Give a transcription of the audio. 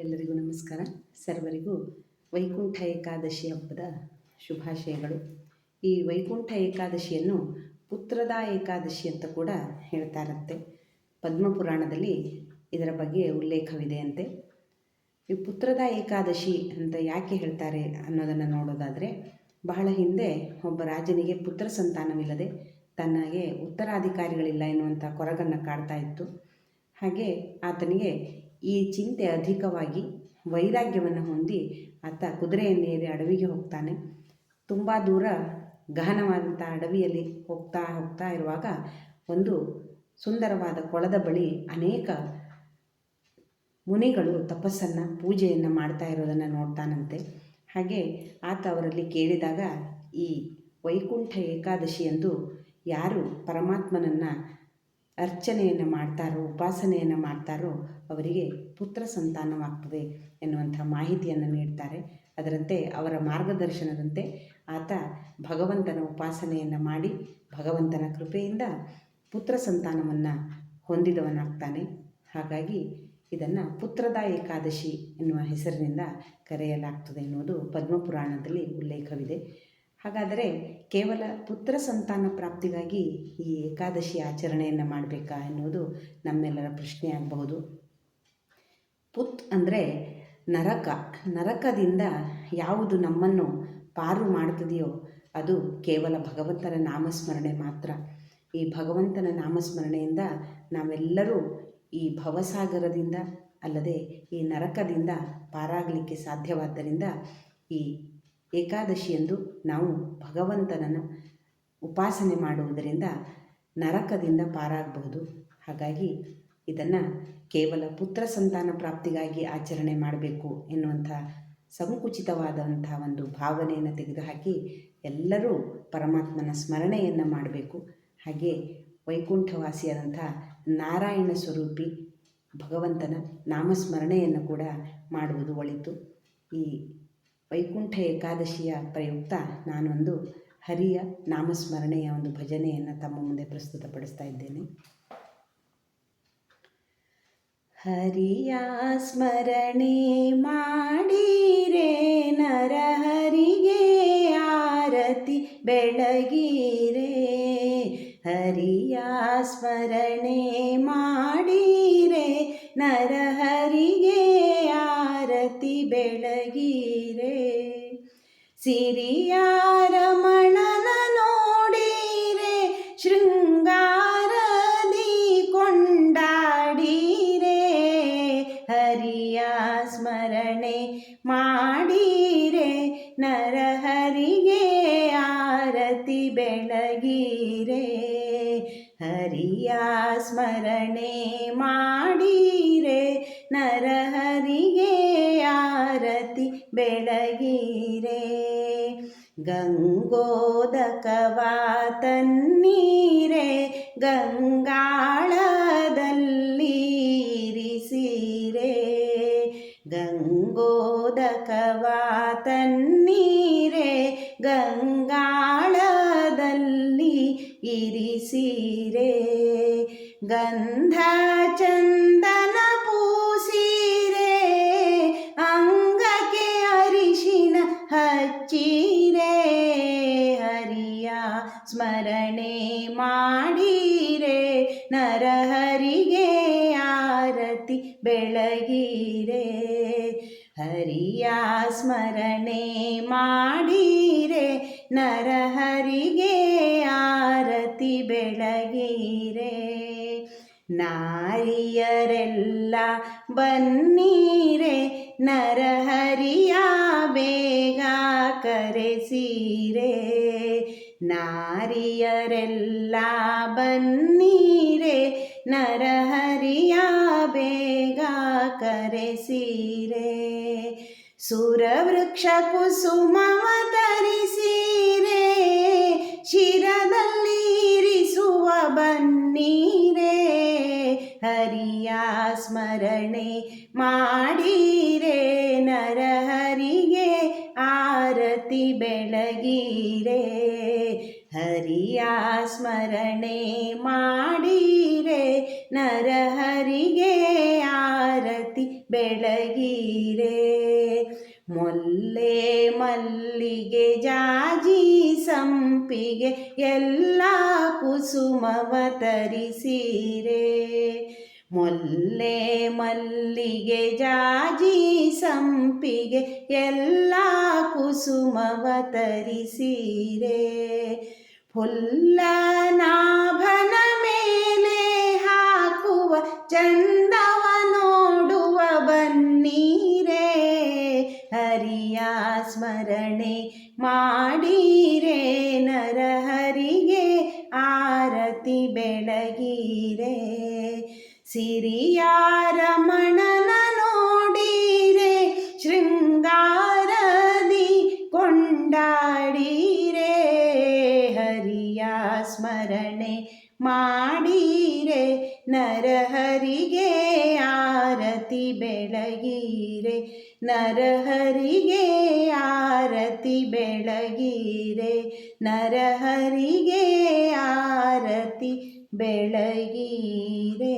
ಎಲ್ಲರಿಗೂ ನಮಸ್ಕಾರ. ಸರ್ವರಿಗೂ ವೈಕುಂಠ ಏಕಾದಶಿ ಹಬ್ಬದ ಶುಭಾಶಯಗಳು. ಈ ವೈಕುಂಠ ಏಕಾದಶಿಯನ್ನು ಪುತ್ರದ ಏಕಾದಶಿ ಅಂತ ಕೂಡ ಹೇಳ್ತಾರಂತೆ ಪದ್ಮಪುರಾಣದಲ್ಲಿ ಇದರ ಬಗ್ಗೆ ಉಲ್ಲೇಖವಿದೆ ಅಂತೆ. ಈ ಪುತ್ರದ ಏಕಾದಶಿ ಅಂತ ಯಾಕೆ ಹೇಳ್ತಾರೆ ಅನ್ನೋದನ್ನು ನೋಡೋದಾದರೆ, ಬಹಳ ಹಿಂದೆ ಒಬ್ಬ ರಾಜನಿಗೆ ಪುತ್ರ ಸಂತಾನವಿಲ್ಲದೆ ತನಗೆ ಉತ್ತರಾಧಿಕಾರಿಗಳಿಲ್ಲ ಎನ್ನುವಂಥ ಕೊರಗನ್ನು ಕಾಡ್ತಾ ಇತ್ತು. ಹಾಗೆ ಆತನಿಗೆ ಈ ಚಿಂತೆ ಅಧಿಕವಾಗಿ ವೈರಾಗ್ಯವನ್ನು ಹೊಂದಿ ಆತ ಕುದುರೆಯನ್ನೇರಿ ಅಡವಿಗೆ ಹೋಗ್ತಾನೆ. ತುಂಬ ದೂರ ಗಹನವಾದಂಥ ಅಡವಿಯಲ್ಲಿ ಹೋಗ್ತಾ ಹೋಗ್ತಾ ಇರುವಾಗ ಒಂದು ಸುಂದರವಾದ ಕೊಳದ ಬಳಿ ಅನೇಕ ಮುನಿಗಳು ತಪಸ್ಸನ್ನು, ಪೂಜೆಯನ್ನು ಮಾಡ್ತಾ ಇರೋದನ್ನು ನೋಡ್ತಾನಂತೆ. ಹಾಗೆ ಆತ ಅವರಲ್ಲಿ ಕೇಳಿದಾಗ, ಈ ವೈಕುಂಠ ಏಕಾದಶಿಯಂದು ಯಾರು ಪರಮಾತ್ಮನನ್ನು ಅರ್ಚನೆಯನ್ನು ಮಾಡ್ತಾರೋ, ಉಪಾಸನೆಯನ್ನು ಮಾಡ್ತಾರೋ ಅವರಿಗೆ ಪುತ್ರ ಸಂತಾನವಾಗ್ತದೆ ಎನ್ನುವಂಥ ಮಾಹಿತಿಯನ್ನು ನೀಡ್ತಾರೆ. ಅದರಂತೆ ಅವರ ಮಾರ್ಗದರ್ಶನದಂತೆ ಆತ ಭಗವಂತನ ಉಪಾಸನೆಯನ್ನು ಮಾಡಿ ಭಗವಂತನ ಕೃಪೆಯಿಂದ ಪುತ್ರ ಸಂತಾನವನ್ನು ಹೊಂದಿದವನಾಗ್ತಾನೆ. ಹಾಗಾಗಿ ಇದನ್ನು ಪುತ್ರದ ಏಕಾದಶಿ ಎನ್ನುವ ಹೆಸರಿನಿಂದ ಕರೆಯಲಾಗ್ತದೆ ಎನ್ನುವುದು ಪದ್ಮಪುರಾಣದಲ್ಲಿ ಉಲ್ಲೇಖವಿದೆ. ಹಾಗಾದರೆ ಕೇವಲ ಪುತ್ರ ಸಂತಾನ ಪ್ರಾಪ್ತಿಗಾಗಿ ಈ ಏಕಾದಶಿ ಆಚರಣೆಯನ್ನು ಮಾಡಬೇಕಾ ಎನ್ನುವುದು ನಮ್ಮೆಲ್ಲರ ಪ್ರಶ್ನೆ ಆಗಬಹುದು. ಪುತ್ ಅಂದರೆ ನರಕ. ನರಕದಿಂದ ಯಾವುದು ನಮ್ಮನ್ನು ಪಾರು ಮಾಡ್ತದೆಯೋ ಅದು ಕೇವಲ ಭಗವಂತನ ನಾಮಸ್ಮರಣೆ ಮಾತ್ರ. ಈ ಭಗವಂತನ ನಾಮಸ್ಮರಣೆಯಿಂದ ನಾವೆಲ್ಲರೂ ಈ ಭವಸಾಗರದಿಂದ ಅಲ್ಲದೆ ಈ ನರಕದಿಂದ ಪಾರಾಗಲಿಕ್ಕೆ ಸಾಧ್ಯವಾದ್ದರಿಂದ ಈ ಏಕಾದಶಿಯಂದು ನಾವು ಭಗವಂತನನ್ನು ಉಪಾಸನೆ ಮಾಡುವುದರಿಂದ ನರಕದಿಂದ ಪಾರಾಗಬಹುದು. ಹಾಗಾಗಿ ಇದನ್ನು ಕೇವಲ ಪುತ್ರ ಸಂತಾನ ಪ್ರಾಪ್ತಿಗಾಗಿ ಆಚರಣೆ ಮಾಡಬೇಕು ಎನ್ನುವಂಥ ಸಂಕುಚಿತವಾದಂಥ ಒಂದು ಭಾವನೆಯನ್ನು ತೆಗೆದುಹಾಕಿ ಎಲ್ಲರೂ ಪರಮಾತ್ಮನ ಸ್ಮರಣೆಯನ್ನು ಮಾಡಬೇಕು. ಹಾಗೆ ವೈಕುಂಠವಾಸಿಯಾದಂಥ ನಾರಾಯಣ ಸ್ವರೂಪಿ ಭಗವಂತನ ನಾಮಸ್ಮರಣೆಯನ್ನು ಕೂಡ ಮಾಡುವುದು ಒಳಿತು. ಈ ವೈಕುಂಠ ಏಕಾದಶಿಯ ಪ್ರಯುಕ್ತ ನಾನೊಂದು ಹರಿಯ ನಾಮಸ್ಮರಣೆಯ ಒಂದು ಭಜನೆಯನ್ನು ತಮ್ಮ ಮುಂದೆ ಪ್ರಸ್ತುತಪಡಿಸ್ತಾ ಇದ್ದೇನೆ. ಹರಿಯ ಸ್ಮರಣೆ ಮಾಡಿರೆ ನರಹರಿಗೆ ಆರತಿ ಬೆಳಗಿರೆ. ಹರಿಯ ಸ್ಮರಣೆ ಮಾಡಿರೆ ನರಹರಿಗೆ ಆರತಿ ಬೆಳಗಿರೆ ಸಿರಿಯ ರಮಣನ ನೋಡೀರೆ ಶೃಂಗಾರದಿ ಕೊಂಡಾಡೀರೆ ಹರಿಯ ಸ್ಮರಣೆ ಮಾಡೀರೆ ನರಹರಿಗೆ ಆರತಿ ಬೆಳಗೀರೆ ಹರಿಯ ಸ್ಮರಣೆ ಮಾಡಿರೆ ಗಂಗೋದಕವಾ ತನ್ನೀರೆ ಗಂಗಾಳದಲ್ಲಿ ಇರಿಸಿರೆ ಗಂಗೋದಕವಾ ತನ್ನೀರೆ ಗಂಗಾಳದಲ್ಲಿ ಇರಿಸಿರೆ. ಗಂಧ ನರಹರಿಗೆ ಆರತಿ ಬೆಳಗಿರೆ. ಹರಿಯ ಸ್ಮರಣೆ ಮಾಡಿರೆ ನರಹರಿಗೆ ಆರತಿ ಬೆಳಗಿರೆ. ನಾರಿಯರೆಲ್ಲ ಬನ್ನೀರೆ ನರಹರಿಯ ಬೇಗ ಕರೆಸಿರೆ. ನಾರಿಯರೆಲ್ಲ ಬನ್ನೀರೆ ನರಹರಿಯ ಬೇಗ ಕರೆಸಿರೆ. ಸುರವೃಕ್ಷ ಕುಸುಮವ ತರಿಸೀರೆ ಶಿರದಲ್ಲಿರಿಸುವ ಬನ್ನೀರೆ, ಹರಿಯ ಸ್ಮರಣೆ ಮಾಡಿರೆ, ನರಹರಿಗೆ ಆರತಿ ಬೆಳಗಿರೆ. ಸ್ಮರಣೆ ಮಾಡಿರೆ ನರಹರಿಗೆ ಆರತಿ ಬೆಳಗಿರೆ. ಮೊಲ್ಲೆ ಮಲ್ಲಿಗೆ ಜಾಜಿ ಸಂಪಿಗೆ ಎಲ್ಲ ಕುಸುಮವ ತರಿಸಿರೆ. ಮೊಲ್ಲೆ ಮಲ್ಲಿಗೆ ಜಾಜಿ ಸಂಪಿಗೆ ಎಲ್ಲ ಕುಸುಮವ ತರಿಸಿರೆ. ನಾಭನ ಮೇಲೆ ಹಾಕುವ ಚಂದವ ನೋಡುವ ಬನ್ನೀರೇ ಹರಿಯ ಸ್ಮರಣೆ ಮಾಡೀರೆ ನರಹರಿಗೆ ಆರತಿ ಬೆಳಗೀರೆ. ಸಿರಿಯ ರಮಣನ ಸ್ಮರಣೆ ಮಾಡೀರೆ ನರಹರಿಗೆ ಆರತಿ ಬೆಳಗೀರೆ ನರಹರಿಗೆ ಆರತಿ ಬೆಳಗೀರೆ ನರಹರಿಗೆ ಆರತಿ ಬೆಳಗೀರೆ.